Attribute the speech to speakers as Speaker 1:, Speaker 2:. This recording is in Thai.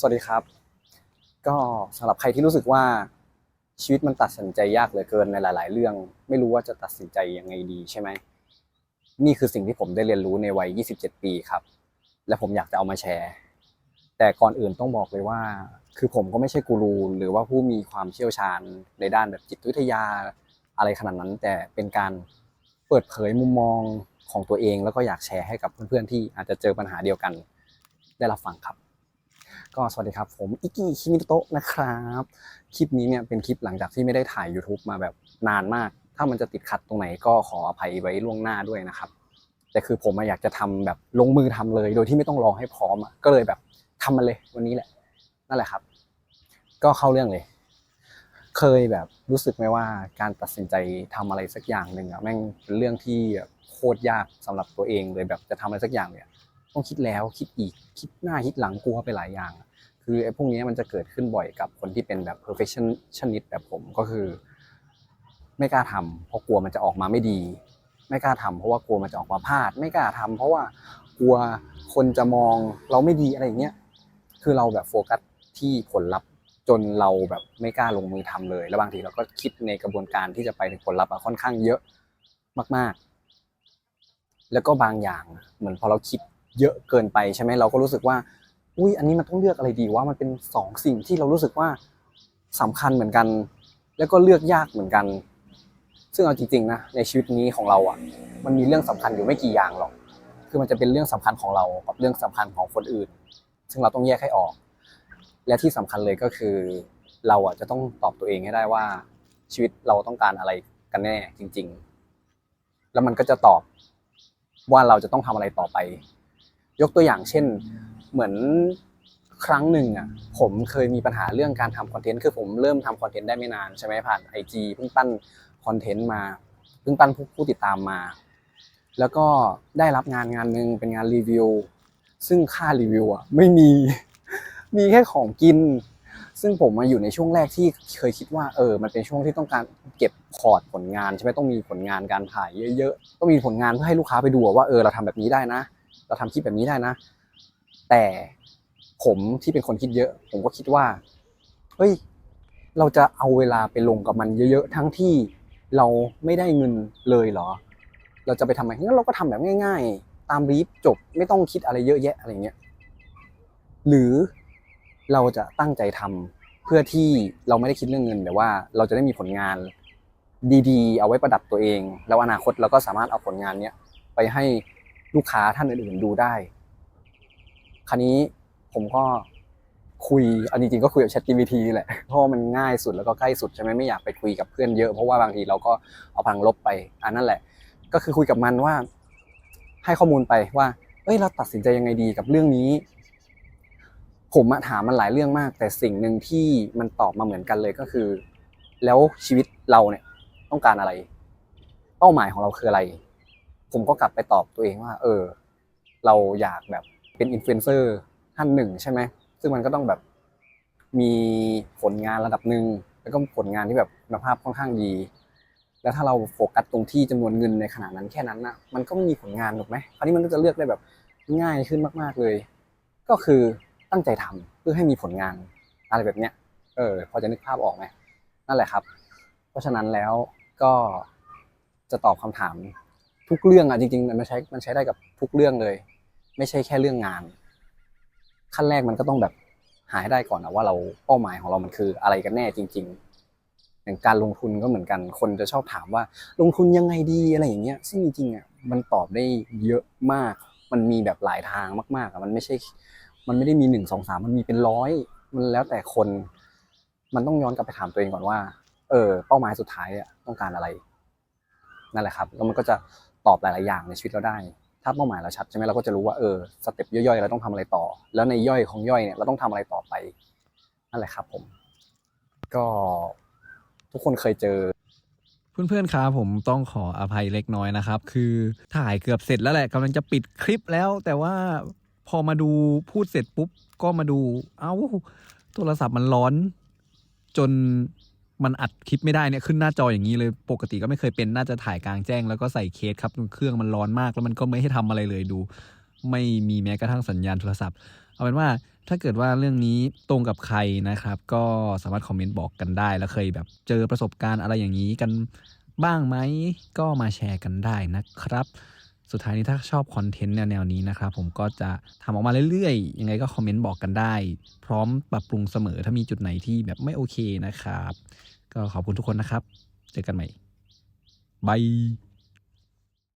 Speaker 1: สวัสดีครับ ก็สำหรับใครที่รู้สึกว่าชีวิตมันตัดสินใจยากเหลือเกินในหลาย ๆ เรื่อง ไม่รู้ว่าจะตัดสินใจยังไงดีใช่ไหมนี่คือสิ่งที่ผมได้เรียนรู้ในวัย 27 ปีครับ และผมอยากจะเอามาแชร์ แต่ก่อนอื่นต้องบอกเลยว่า คือผมก็ไม่ใช่กูรูหรือว่าผู้มีความเชี่ยวชาญในด้านแบบจิตวิทยาอะไรขนาดนั้น แต่เป็นการเปิดเผยมุมมองของตัวเอง แล้วก็อยากแชร์ให้กับเพื่อน ๆ ที่อาจจะเจอปัญหาเดียวกัน ได้รับฟังครับ ก็สวัสดีครับผมอิกกี้คิมิโตะนะครับ คลิปนี้เนี่ยเป็นคลิปหลังจากที่ไม่ได้ถ่าย YouTube มาแบบนานมาก ถ้ามันจะติดขัดตรงไหนก็ขออภัยไว้ล่วงหน้าด้วยนะครับ แต่คือผมอะอยากจะทำแบบลงมือทำเลย โดยที่ไม่ต้องรอให้พร้อมอะก็เลยแบบทำมันเลยวันนี้แหละ นั่นแหละครับ ก็เข้าเรื่องเลย เคยแบบรู้สึกไหมว่าการตัดสินใจทำอะไรสักอย่างหนึ่งอะแม่งเป็นเรื่องที่โคตรยากสำหรับตัวเองเลยแบบจะทำอะไรสักอย่างเนี่ย ต้องคิดแล้วคิดอีกคิดหน้าคิดหลังกลัวไปหลายอย่าง คือไอ้พวกนี้มันจะเกิดขึ้นบ่อยกับคนที่เป็นแบบ perfectionist แบบผมก็คือ ไม่กล้าทำเพราะกลัวมันจะออกมาไม่ดี ไม่กล้าทำเพราะว่ากลัวมันจะออกมาพลาด ไม่กล้าทำเพราะว่ากลัวคนจะมองเราไม่ดีอะไรอย่างเงี้ยคือเราแบบโฟกัสที่ผลลัพธ์จนเราแบบไม่กล้าลงมือทำเลย แล้วบางทีเราก็คิดในกระบวนการที่จะไปถึงผลลัพธ์อะค่อนข้างเยอะมาก ๆ แล้วก็บางอย่างเหมือนพอเราคิด เยอะเกินไปใช่ไหมเราก็รู้สึกว่า อุ้ยอันนี้มันต้องเลือกอะไรดีว่ามันเป็นสองสิ่งที่เรารู้สึกว่าสำคัญเหมือนกัน แล้วก็เลือกยากเหมือนกัน ซึ่งเอาจริงๆนะในชีวิตนี้ของเราอะ มันมีเรื่องสำคัญอยู่ไม่กี่อย่างหรอก คือมันจะเป็นเรื่องสำคัญของเรากับเรื่องสำคัญของคนอื่น ซึ่งเราต้องแยกให้ออก และที่สำคัญเลยก็คือ เราอะจะต้องตอบตัวเองให้ได้ว่า ชีวิตเราต้องการอะไรกันแน่จริง ๆ แล้วมันก็จะตอบว่าเราจะต้องทำอะไรต่อไป ยกตัวอย่างเช่น เหมือนครั้งหนึ่งอะผมเคยมีปัญหาเรื่องการทำคอนเทนต์คือผมเริ่มทำคอนเทนต์ได้ไม่นานใช่ไหมผ่านไอจีเพิ่งปั้นคอนเทนต์มาเพิ่งปั้นผู้ติดตามมา แล้วก็ได้รับงานงานหนึ่งเป็นงานรีวิวซึ่งค่ารีวิวอะไม่มีมีแค่ของกิน ซึ่งผมมาอยู่ในช่วงแรกที่เคยคิดว่าเออ มันเป็นช่วงที่ต้องการเก็บพอร์ตผลงานใช่ไหมต้องมีผลงานการถ่ายเยอะๆต้องมีผลงานเพื่อให้ลูกค้าไปดูว่าเออเราทำแบบนี้ได้นะ เราทำคลิปแบบนี้ได้นะ แต่ผมที่เป็นคนคิดเยอะ ผมก็คิดว่าเฮ้ยเราจะเอาเวลาไปลงกับมันเยอะๆทั้งที่เราไม่ได้เงินเลยเหรอ เราจะไปทำไมงั้นเราก็ทำแบบง่าย ๆ ตามรีฟจบไม่ต้องคิดอะไรเยอะแยะอะไรเงี้ยหรือเราจะตั้งใจทำเพื่อที่เราไม่ได้คิดเรื่องเงินแต่ว่าเราจะได้มีผลงานดีๆ เอาไว้ประดับตัวเอง แล้วอนาคตเราก็สามารถเอาผลงานเนี้ยไปให้ ลูกค้าท่านอื่นๆดูได้ คราวนี้ผมก็คุยเอาจริงๆก็คุยกับ ChatGPT นี่แหละ เพราะมันง่ายสุดแล้วก็ใกล้สุดใช่ไหมไม่อยากไปคุยกับเพื่อนเยอะ เพราะว่าบางทีเราก็เอาพังลบไป อันนั่นแหละ ก็คือคุยกับมันว่า ให้ข้อมูลไปว่า เอ้ยเราตัดสินใจยังไงดีกับเรื่องนี้ ผมถามมันหลายเรื่องมาก แต่สิ่งหนึ่งที่มันตอบมาเหมือนกันเลยก็คือ แล้วชีวิตเราเนี่ยต้องการอะไร เป้าหมายของเราคืออะไร ผมก็กลับไปตอบตัวเองว่า เออ เราอยากแบบเป็นอินฟลูเอนเซอร์ท่านหนึ่งใช่ไหมซึ่งมันก็ต้องแบบมีผลงานระดับหนึ่งแล้วก็ผลงานที่แบบคุณภาพค่อนข้างดี แล้วถ้าเราโฟกัสตรงที่จำนวนเงินในขนาดนั้นแค่นั้นนะมันก็ไม่มีผลงานถูกไหมคราวนี้มันก็จะเลือกได้แบบง่ายขึ้นมาก ๆเลย ก็คือตั้งใจทำเพื่อให้มีผลงานอะไรแบบเนี้ย เออ พอจะนึกภาพออกไหมนั่นแหละครับ เพราะฉะนั้นแล้วก็จะตอบคำถาม ทุกเรื่องอะจริงๆมันใช้มันใช้ได้กับทุกเรื่องเลย ไม่ใช่แค่เรื่องงาน ขั้นแรกมันก็ต้องแบบหาให้ได้ก่อนนะว่าเราเป้าหมายของเรามันคืออะไรกันแน่จริง ๆ อย่างการลงทุนก็เหมือนกันคนจะชอบถามว่า ลงทุนยังไงดีอะไรอย่างเงี้ยซึ่งจริงๆอะมันตอบได้เยอะมาก มันมีแบบหลายทางมากๆอะมันไม่ใช่ มันไม่ได้มีหนึ่งสองสามมันมีเป็นร้อยมันแล้วแต่คน มันต้องย้อนกลับไปถามตัวเองก่อนว่า เออ เป้าหมายสุดท้ายอะต้องการอะไรนั่นแหละครับ แล้วมันก็จะ ตอบหลายๆอย่างในชีวิตเราได้ ถ้าเป้าหมายเราชัดใช่ไหมเราก็จะรู้ว่าเออสเต็ปย่อยๆเราต้องทำอะไรต่อ แล้วในย่อยของย่อยเนี่ยเราต้องทำอะไรต่อไปนั่นแหละครับผม ก็ทุกคนเคยเจอ
Speaker 2: เพื่อนๆครับผมต้องขออภัยเล็กน้อยนะครับ คือถ่ายเกือบเสร็จแล้วแหละกำลังจะปิดคลิปแล้ว แต่ว่าพอมาดูพูดเสร็จปุ๊บก็มาดู เอ้าโทรศัพท์มันร้อน จน มันอัดคลิปไม่ได้เนี่ยขึ้นหน้าจออย่างนี้เลยปกติก็ไม่เคยเป็นน่าจะถ่ายกลางแจ้ง แล้วก็ใส่เคสครับเครื่องมันร้อนมากแล้วมันก็ไม่ให้ทำอะไรเลยดู ไม่มีแม้กระทั่งสัญญาณโทรศัพท์ เอาเป็นว่าถ้าเกิดว่าเรื่องนี้ตรงกับใครนะครับ ก็สามารถคอมเมนต์บอกกันได้ แล้วเคยแบบเจอประสบการณ์อะไรอย่างนี้กันบ้างไหมก็มาแชร์กันได้นะครับ สุดท้ายนี้ถ้าชอบคอนเทนต์แนวนี้นะครับผมก็จะทำออกมาเรื่อยๆ ยังไงก็คอมเมนต์บอกกันได้ พร้อมปรับปรุงเสมอถ้ามีจุดไหนที่แบบไม่โอเคนะครับ ก็ขอบคุณทุกคนนะครับ เจอกันใหม่บาย